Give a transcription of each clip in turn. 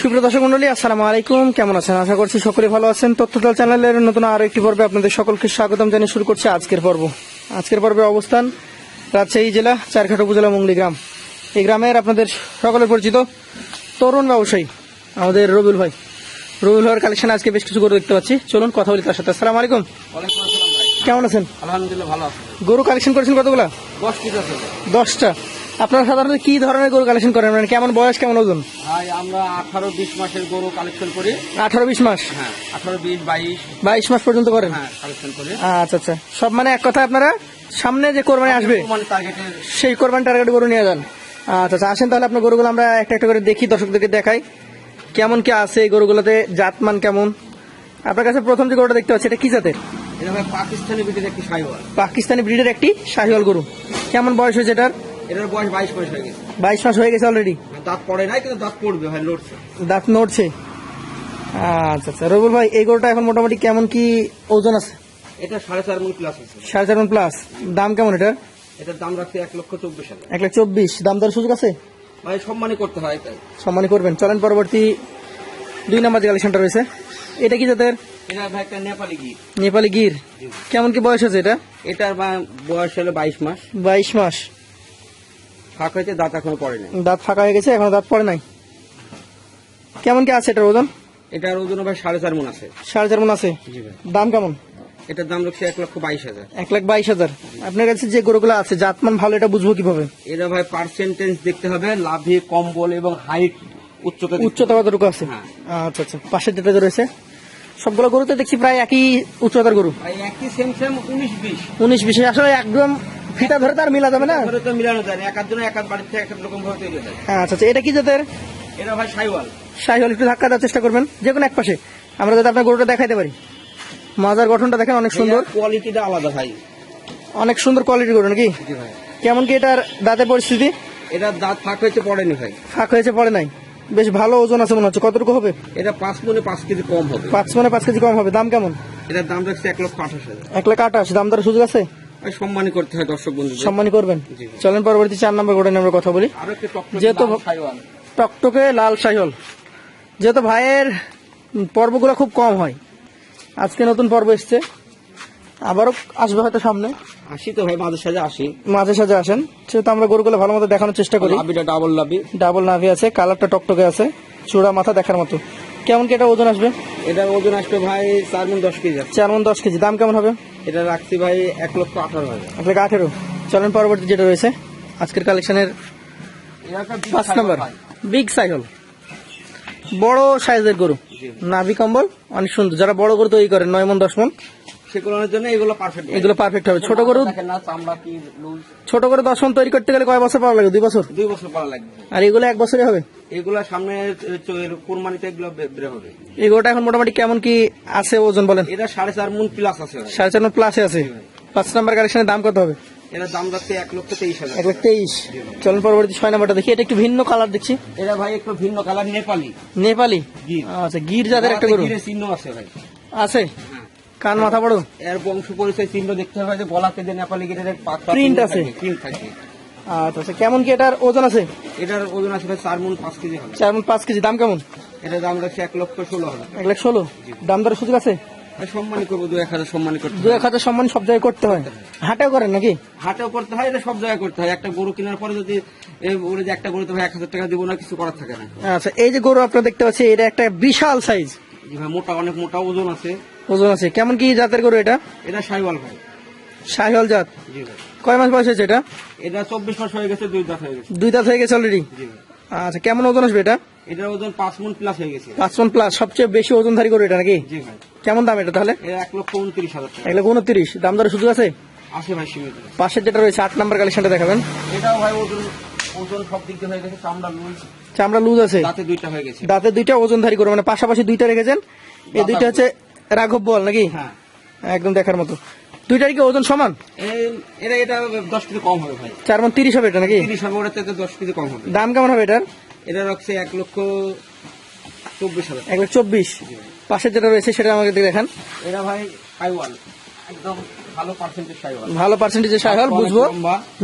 সুপ্রিয় দর্শক মন্ডলী আসসালামু আলাইকুম। কেমন আছেন? আশা করছি সকলে ভালো আছেন। তথ্যদল চ্যানেলের নতুন আরও একটি পর্বে আপনাদের সকলকে স্বাগতম জানিয়ে শুরু করছি আজকের পর্ব। আজকের পর্বে অবস্থান রাজশাহী জেলা চারঘাট উপজেলা মুঙ্গলি গ্রাম। এই গ্রামের আপনাদের সকলের পরিচিত তরুণ ব্যবসায়ী আমাদের রবিউল ভাই। রবিউল ভাইয়ের কালেকশন আজকে বেশ কিছু গরু দেখতে পাচ্ছি। চলুন কথা বলি তার সাথে। আসসালামু আলাইকুম। কেমন আছেন? আলহামদুলিল্লাহ ভালো গরু কালেকশন করেছেন কতগুলা? দশটা। আপনারা সাধারণত কি ধরনের গরু কালেকশন করেন? মানে কেমন বয়স কেমন ওজন? ভাই আমরা আঠারো বিশ মাসের গরু কালেকশন করি। আঠারো বিশ মাস? হ্যাঁ আঠারো বিশ বাইশ। বাইশ মাস পর্যন্ত করেন? হ্যাঁ কালেকশন করি। আচ্ছা আচ্ছা। সব মানে এক কথা আপনারা সামনে যে কোরবানি আসবে মানে সেই কোরবানি টার্গেট গরু নিয়ে যান। আচ্ছা আচ্ছা আসেন তাহলে আপনার গরুগুলো আমরা একটা একটা করে দেখি দর্শকদেরকে দেখাই। কেমন কি আছে এই গরুগুলোতে জাতমান কেমন? আপনার কাছে প্রথম যে গরুটা দেখতে পাচ্ছি এটা কি জাতের? এটা পাকিস্তানি বিটির একটি সাইওয়াল পাকিস্তানি ব্রিডের একটি শাহিওয়াল গরু। কেমন বয়স হয়েছে এটার? এটার বয়স বাইশ বয়স হয়ে গেছে। বাইশ মাস হয়ে গেছে অলরেডি দাঁত পড়ে নাই কিন্তু দাঁত পড়বে ভাই লড়ছে দাঁত নড়ছে। আচ্ছা আচ্ছা। রবুল ভাই এই গরুটা এখন মোটামুটি কেমন কি ওজন আছে? এটা সাড়ে চার মন প্লাস আছে। সাড়ে চার প্লাস দাম কেমন এটার? এটার দাম রাখছে এক লক্ষ চব্বিশ হাজার। এক লাখ চব্বিশ। দাম দর সুযোগ আছে? ভাই সম্মানই করতে হয় তাই। সম্মানী করবেন। চলেন পরবর্তী দুই নম্বর যে কালেকশনটা রয়েছে এটা কি জাতের? এটা ভাই একটা নেপালি গির। নেপালি গির। কেমন কি বয়স আছে এটা? এটার বয়স হলো বাইশ মাস। বাইশ মাস। ফাঁক হয়েছে দাঁত এখনও পড়ে নাই। দাঁত ফাঁকা হয়ে গেছে এখনও দাঁত পড়ে নাই। কেমন কি আছে এটার ওজন? এটার ওজন ভাই সাড়ে চার মন আছে। সাড়ে চার মন আছে? দাম কেমন? এটার দাম রাখছে এক লক্ষ বাইশ হাজার। এক লাখ বাইশ হাজার। আপনার কাছে যে গরুগুলো আছে জাতমান ভালো এটা বুঝব কীভাবে? এরা ভাই পার্সেন্টেজ দেখতে হবে লাভে কম্বল এবং হাইট উচ্চতা উচ্চতা কতটুকু আছে? হ্যাঁ। আচ্ছা আচ্ছা পাশের যেটা রয়েছে সবগুলো গরুতে দেখছি প্রায় একই উচ্চতার গরু। একই সেম সেম উনিশ বিশ। উনিশ বিশে আসলে একদম ফিতা ধরে তার মিলা যাবে না? ধরে তো মিলানো যায় না বাড়ির থেকে রকম ভাবে তৈরি হয় আচ্ছা আচ্ছা এটা কি জাতের? এরা ভাই সাইওয়াল। একটু ধাক্কা দেওয়ার চেষ্টা করবেন। যে কোনো এক পাশে। আমরা যাতে আপনার গরুটা দেখাইতে পারি। মাজার গঠনটা দেখেন অনেক সুন্দর। কোয়ালিটিটা আলাদা ভাই। অনেক সুন্দর কোয়ালিটির গরু নাকি? ভাই। কেমন কি এটার দাঁতের পরিস্থিতি? এটা দাঁত ফাঁক হয়েছে পড়েনি ভাই। ফাঁক হয়েছে পড়ে নাই। বেশ ভালো ওজন আছে মনে হচ্ছে। কতটুকু হবে? এটা পাঁচ মনে পাঁচ কেজি কম হবে। পাঁচ মানে পাঁচ কেজি কম হবে। দাম কেমন? এটার দাম রাখছে এক লক্ষ আঠাশ হাজার। এক লাখ আঠাশ। দাম দর সুযোগ আছে? করতে হয় দর্শক সম্মানী করবেন। চলেন পরবর্তী চার নম্বর গোটা নিয়ে আমরা কথা বলি। যেহেতু- টকটকে লাল শাহিওল যেহেতু ভাইয়ের পর্বগুলো খুব কম হয় আজকে নতুন পর্ব এসছে। আবারও আসবে হয়তো সামনে। আসি তো ভাই মাঝে সাঝে আসি মাঝে সাঝে আসেন। সেহেতু আমরা গরুগুলো ভালো মতো দেখানোর চেষ্টা করি। লাভিটা ডাবল লাভি। ডাবল নাভি আছে কালারটা টকটকে আছে চূড়া মাথা দেখার মতো। কেমন কি এটা ওজন আসবে? এটার ওজন আসবে ভাই চার মন দশ কেজি চার মন দশ কেজি। দাম কেমন হবে? এটা রাখছি ভাই এক লক্ষ আঠারো হাজার। এক লক্ষ আঠেরো। চলেন পরবর্তী যেটা রয়েছে আজকের কালেকশনের পাঁচ নম্বর। বিগ সাইকেল বড় সাইজের গরু। নাভি কম্বল অনেক সুন্দর। যারা বড় গরু তৈরি করেন নয় মন দশ মন সেগুলোর জন্য এগুলো পারফেক্ট এগুলো পারফেক্ট হবে। ছোট গরু ছোট করে দশ মন তৈরি করতে গেলে কয় বছর পাওয়া লাগে দুই বছর? দুই বছর লাগবে। আর এগুলো এক বছরই হবে? এগুলো সামনে কোরবানিতে এগুলো বের হবে। এখন মোটামুটি কেমন কি আছে ওজন বলেন? এটা সাড়ে চার মন প্লাস আছে সাড়ে চার মন প্লাসে আছে। পাঁচ নাম্বার কালেকশনের দাম কত হবে? এটার দাম যাচ্ছে এক লক্ষ তেইশ হাজার। এক লাখ তেইশ। চলেন পরবর্তী ছয় নাম্বারটা দেখি। এটা একটু ভিন্ন কালার দেখছি। এটা ভাই একটু ভিন্ন কালার নেপালি। নেপালি? আচ্ছা গির জাতের একটা গরু। চিহ্ন আছে ভাই। আছে? হ্যাঁ। কান মাথা বড়। এর বংশ পরিচয় চিহ্ন দেখতে হবে যে গলাতে যে নেপালি পাতা Print আছে। প্রিন্ট থাকে। আচ্ছা আচ্ছা কেমন কি এটার ওজন আছে? এটার ওজন আছে চার মন পাঁচ কেজি হবে। চার মন পাঁচ কেজি দাম কেমন? এটার দাম রাখছে এক লক্ষ ষোলো হাজার। এক লাখ ষোলো? দাম দরের সুযোগ আছে? সম্মানই করব দু এক হাজার সম্মানই করতে দু এক হাজার সম্মান সব জায়গায় করতে হয়। হাটেও করেন নাকি? হাটেও করতে হয় এটা সব জায়গায় করতে হয়। একটা গরু কেনার পরে যদি ওরে যে একটা গরুতে ভাই এক হাজার টাকা দিব না কিছু করার থাকে না। আচ্ছা এই যে গরু আপনারা দেখতে পাচ্ছি এটা একটা বিশাল সাইজ ভাই মোটা অনেক মোটা ওজন আছে। ওজন আছে। কেমন কি জাতের গরু এটা? এটা সাইওয়াল ভাই। শাহিওয়াল জাত? জি ভাই। কয় মাস বয়স হয়েছে এটা? এটা চব্বিশ মাস হয়ে গেছে দুই দাঁত হয়ে গেছে। দুই দাঁত হয়ে গেছে অলরেডি জি ভাই। আচ্ছা কেমন ওজন আসবে এটা? এটার ওজন পাঁচ মন প্লাস হয়ে গেছে। পাঁচ মন প্লাস সবচেয়ে বেশি ওজনধারী গরু এটা নাকি? জি ভাই। কেমন দাম এটা তাহলে? এক লক্ষ উনত্রিশ হাজার এক লাখ উনত্রিশ। দাম সুযোগ আছে? আছে ভাই সীমিত পাশের যেটা রয়েছে আট নাম্বার কালেকশনটা দেখাবেন। এটাও ভাই ওজন ওজন সব দিক দিয়ে হয়ে গেছে চামড়া লুজ। চামড়া লুজ আছে? দাঁতে দুইটা হয়ে গেছে। দাঁতে দুইটা ওজনধারী গরু মানে পাশাপাশি দুইটা রেখেছেন। এই দুইটা হচ্ছে রাঘব বল নাকি? হ্যাঁ। একদম দেখার মতো। দুইটার কি ওজন সমান? এটা এটা দশ কেজি কম হবে ভাই। চার মন তিরিশ হবে এটা নাকি? তিরিশ হবে থেকে দশ কেজি কম হবে। দাম কেমন হবে এটার? এটা রাখছে এক লক্ষ চব্বিশ হাজার এক লাখ চব্বিশ। পাশের যেটা রয়েছে সেটা আমাকে দেখান। এটা ভাই সাইওয়াল। একদম ভালো পার্সেন্টেজ সাইওয়াল। ভালো পার্সেন্টেজের সাইহল বুঝব।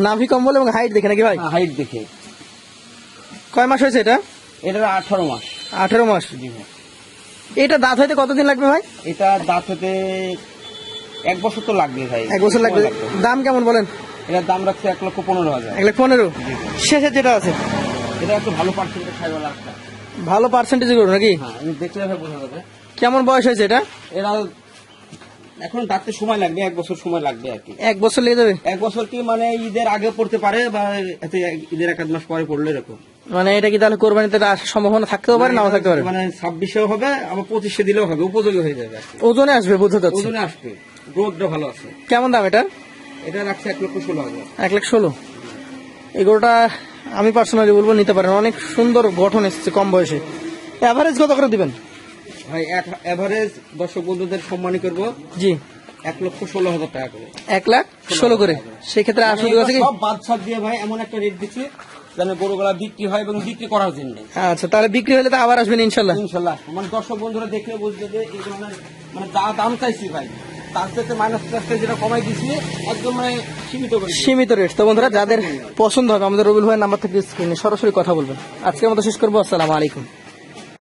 নাভি কম্বল এবং হাইট দেখে নাকি ভাই? হাইট দেখে। কয় মাস হয়েছে এটা? এটা আঠারো মাস। আঠেরো মাস। জি ভাই। এটা দাঁত হইতে কতদিন লাগবে ভাই? এটা দাঁত হতে এক বছর তো লাগবে ভাই। এক বছর লাগবে। দাম কেমন বলেন? এটার দাম রাখছে এক লক্ষ পনেরো হাজার। এক লক্ষ পনেরো? শেষে যেটা আছে? এটা একটু ভালো পার্সেন্টেজ খাইবার একটা ভালো পার্সেন্টেজ করো নাকি? হ্যাঁ আমি দেখলে বোঝা যাবে। কেমন বয়স হয়েছে এটা? এরা এখন ডাকতে সময় লাগবে এক বছর সময় লাগবে আর কি। এক বছর লেগে যাবে? এক বছর কি মানে ঈদের আগে পড়তে পারে বা এতে ঈদের এক মাস পরে পড়লে এরকম। মানে এটা কি তাহলে কোরবানিতে আসার সম্ভাবনা থাকতেও পারে নাও থাকতে পারে? মানে ছাব্বিশেও হবে আবার পঁচিশে দিলেও হবে উপযোগী হয়ে যাবে ওজনে আসবে বুঝতে যাচ্ছে ওজনে আসবে গ্রোথটা ভালো আছে। কেমন দাম এটা এটা রাখছে এক লক্ষ ষোলো হাজার। এক লাখ ষোলো। এই গরুটা আমি পার্সোনালি বলব নিতে পারেন অনেক সুন্দর গঠন এসেছে কম বয়সে। অ্যাভারেজ কত করে দিবেন? ভাই অ্যাভারেজ দর্শক বন্ধুদের সম্মানী করব। জি। এক লক্ষ ষোলো হাজার টাকা করে। এক লাখ ষোলো করে। সেক্ষেত্রে আছে কি? সব বাদ ছাদ দিয়ে ভাই এমন একটা রেট দিচ্ছি যেন গরুগুলা বিক্রি হয় এবং বিক্রি করার জন্য। আচ্ছা তাহলে বিক্রি হলে তো আবার আসবেন ইনশাল্লাহ। ইনশাল্লাহ। মানে দর্শক বন্ধুরা দেখলে বুঝবে যে এই ধরনের মানে যা দাম চাইছি ভাই তার সাথে মাইনাস চার্জটা যেটা কমাই দিচ্ছি একদম মানে সীমিত সীমিত রেট তো বন্ধুরা যাদের পছন্দ হবে আমাদের রবিল ভাইয়ের নাম্বার থেকে স্ক্রিনে সরাসরি কথা বলবেন। আজকের মতো শেষ করব। আসসালামু আলাইকুম।